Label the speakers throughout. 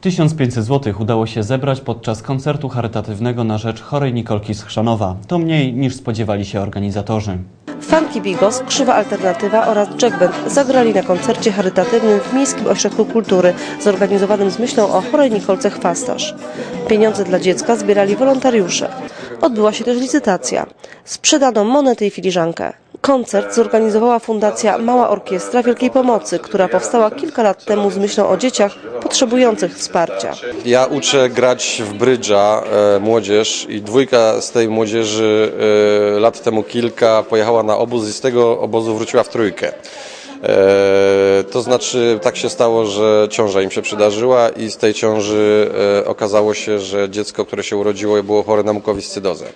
Speaker 1: 1500 zł udało się zebrać podczas koncertu charytatywnego na rzecz chorej Nikolki z Chrzanowa. To mniej niż spodziewali się organizatorzy.
Speaker 2: Funky Bigos, Krzywa Alternatywa oraz Jack Band zagrali na koncercie charytatywnym w Miejskim Ośrodku Kultury zorganizowanym z myślą o chorej Nikolce Chwastasz. Pieniądze dla dziecka zbierali wolontariusze. Odbyła się też licytacja. Sprzedano monety i filiżankę. Koncert zorganizowała Fundacja Mała Orkiestra Wielkiej Pomocy, która powstała kilka lat temu z myślą o dzieciach potrzebujących wsparcia.
Speaker 3: Ja uczę grać w brydża e, młodzież i dwójka z tej młodzieży e, lat temu kilka pojechała na obóz i z tego obozu wróciła w trójkę. E, to znaczy tak się stało, że ciąża im się przydarzyła i z tej ciąży e, okazało się, że dziecko, które się urodziło było chore na mukowiscydozę.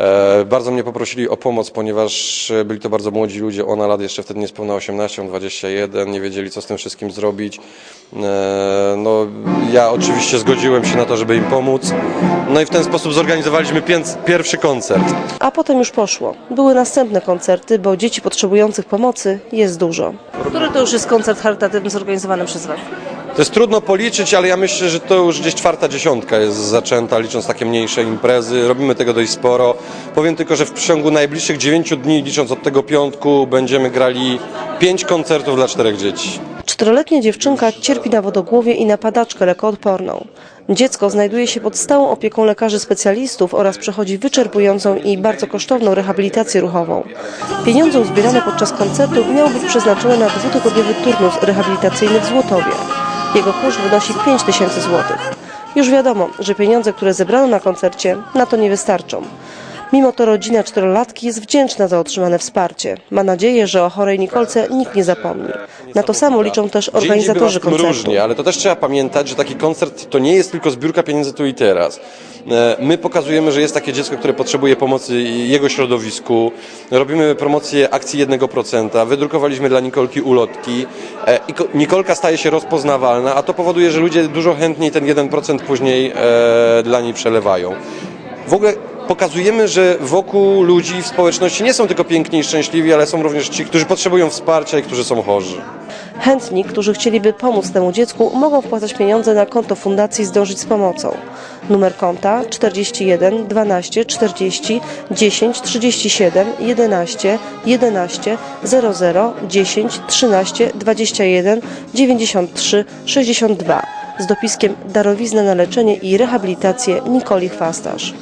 Speaker 3: E, Bardzo mnie poprosili o pomoc, ponieważ e, byli to bardzo młodzi ludzie. Ona lat jeszcze wtedy niespełna 18, on 21, nie wiedzieli co z tym wszystkim zrobić. E, No, ja oczywiście zgodziłem się na to, żeby im pomóc. No i w ten sposób zorganizowaliśmy pierwszy koncert.
Speaker 2: A potem już poszło. Były następne koncerty, bo dzieci potrzebujących pomocy jest dużo. Który to już jest koncert charytatywny zorganizowany przez Was?
Speaker 3: To jest trudno policzyć, ale ja myślę, że to już gdzieś czwarta dziesiątka jest zaczęta, licząc takie mniejsze imprezy. Robimy tego dość sporo. Powiem tylko, że w przeciągu najbliższych dziewięciu dni, licząc od tego piątku, będziemy grali pięć koncertów dla czterech dzieci.
Speaker 2: Czteroletnia dziewczynka cierpi na wodogłowie i na padaczkę lekoodporną. Dziecko znajduje się pod stałą opieką lekarzy specjalistów oraz przechodzi wyczerpującą i bardzo kosztowną rehabilitację ruchową. Pieniądze uzbierane podczas koncertu miały być przeznaczone na dwutygodniowy turnus rehabilitacyjny w Złotowie. Jego koszt wynosi 5 tysięcy złotych. Już wiadomo, że pieniądze, które zebrano na koncercie, na to nie wystarczą. Mimo to rodzina czterolatki jest wdzięczna za otrzymane wsparcie. Ma nadzieję, że o chorej Nikolce nikt nie zapomni. Na to samo liczą też organizatorzy koncertu.
Speaker 3: różnie, ale to też trzeba pamiętać, że taki koncert to nie jest tylko zbiórka pieniędzy tu i teraz. E, My pokazujemy, że jest takie dziecko, które potrzebuje pomocy jego środowisku. Robimy promocję akcji 1%. Wydrukowaliśmy dla Nikolki ulotki. E, Nikolka staje się rozpoznawalna, a to powoduje, że ludzie dużo chętniej ten 1% później e, dla niej przelewają. W ogóle pokazujemy, że wokół ludzi w społeczności nie są tylko piękni i szczęśliwi, ale są również ci, którzy potrzebują wsparcia i którzy są chorzy.
Speaker 2: Chętni, którzy chcieliby pomóc temu dziecku, mogą wpłacać pieniądze na konto fundacji Zdążyć z Pomocą. Numer konta 41 12 40 10 37 11 11 00 10 13 21 93 62 z dopiskiem Darowizna na leczenie i rehabilitację Nikoli Chwastasz.